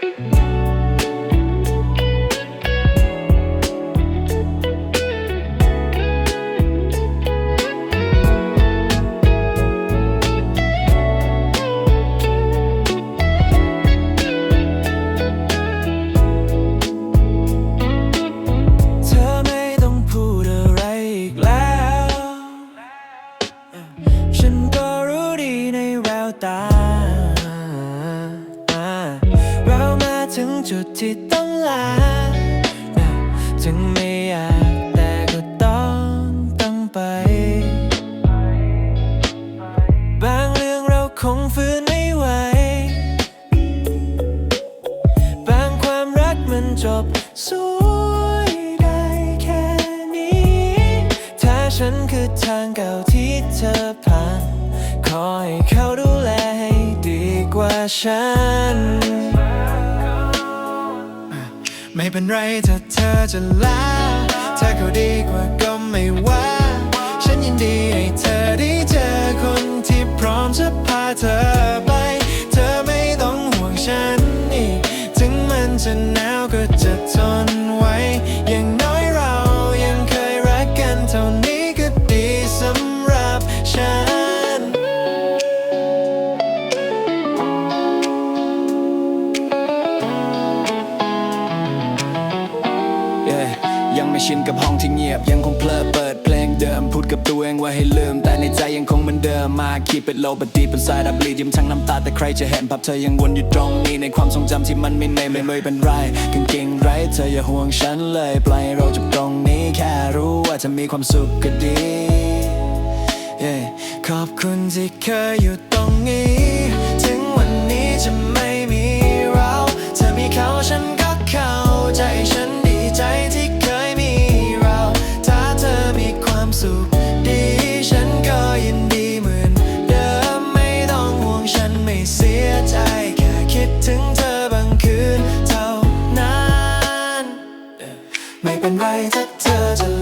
เธ ถึงจุดที่ต้องลาถึงไม่อยากแต่ก็ต้องต้องไป บางเรื่องเราคงฝืนไม่ไหว บางความรักมันจบสวยได้แค่นี้ ถ้าฉันคือทางเก่าที่เธอผ่าน ขอให้เขาดูแลให้ดีกว่าฉัน ไม่เป็นไรถ้าเธอจะลาถ้าเขาดีกว่าก็ไม่ว่า ฉันยินดีให้เธอได้เจอคนที่พร้อมจะพาเธอไป เธอไม่ต้องห่วงฉันอีกถึงมันจะหนาวก็จะ ไม่ชินกับห้องที่เงียบ ยังคงเพลิดเปิดเพลงเดิม พูดกับตัวเองว่าให้ลืม แต่ในใจยังคงเหมือนเดิมมาคีบเป็นโลบัดีเป็นสายดับลีดยิ้มทั้งน้ำตาแต่ใครจะเห็นภาพเธอยังวนอยู่ตรงนี้ ในความทรงจำที่มันไม่ในไม่เลยเป็นไรกางเกงไรเธออย่าห่วงฉันเลยปล่อยเราจบตรงนี้แค่รู้ว่าจะมีความสุขก็ดี ขอบคุณที่เคยอยู่ตรงนี้ ถึงวันนี้จะไม่มีเราเธอมีเขาฉัน ดีฉันก็ยินดีเหมือนเดิมไม่ต้องห่วงฉันไม่เสียใจ แค่คิดถึงเธอบางคืนเท่านั้น ไม่เป็นไรถ้าเธอจะ